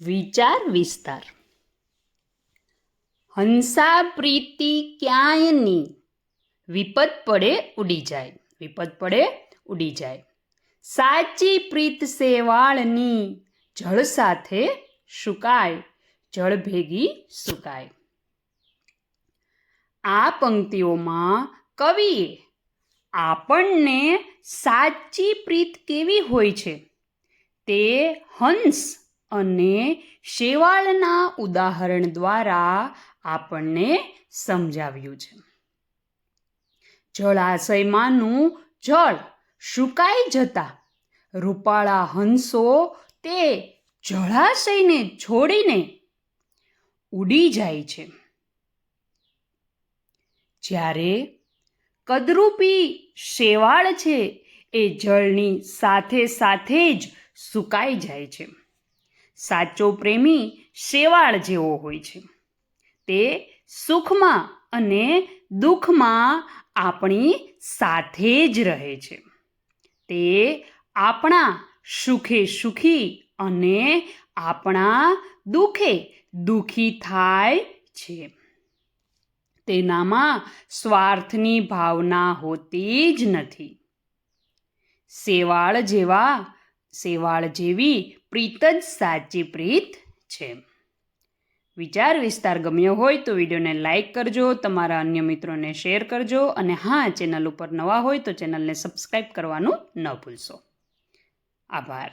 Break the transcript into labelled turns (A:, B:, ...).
A: વિચાર વિસ્તાર. હંસા પ્રીતિ ક્યાંયની? વિપત પડે ઉડી જાય. વિપત પડે ઉડી જાય. સાચી પ્રીત સેવાળની જળ સાથે સુકાય. જળ ભેગી સુકાય. આ પંક્તિઓમાં કવિએ આપણને સાચી પ્રીત કેવી હોય છે? તે હંસ અને શેવાળના ઉદાહરણ દ્વારા આપણને સમજાવ્યું છે. જળાશયમાંનું જળ સુકાઈ જતા રૂપાળા હંસો તે જળાશયને છોડીને ઉડી જાય છે. જ્યારે કદરૂપી શેવાળ છે, એ જળની સાથે સાથે જ સુકાઈ જાય છે. સાચો પ્રેમી શેવાળ જેવો હોય છે. તે સુખમાં અને દુઃખમાં આપણી સાથે જ રહે છે. તે આપણા સુખે સુખી અને આપણા દુઃખે દુઃખી થાય છે. તેનામાં સ્વાર્થની ભાવના હોતી જ નથી. સેવાળ જેવા સેવાળ જેવી પ્રીત જ સાચી પ્રીત છે. વિચાર વિસ્તાર ગમ્યો હોય તો વિડીયોને લાઇક કરજો, તમારા અન્ય મિત્રોને શેર કરજો અને હા, ચેનલ ઉપર નવા હોય તો ચેનલને સબસ્ક્રાઈબ કરવાનું ન ભૂલશો. આભાર.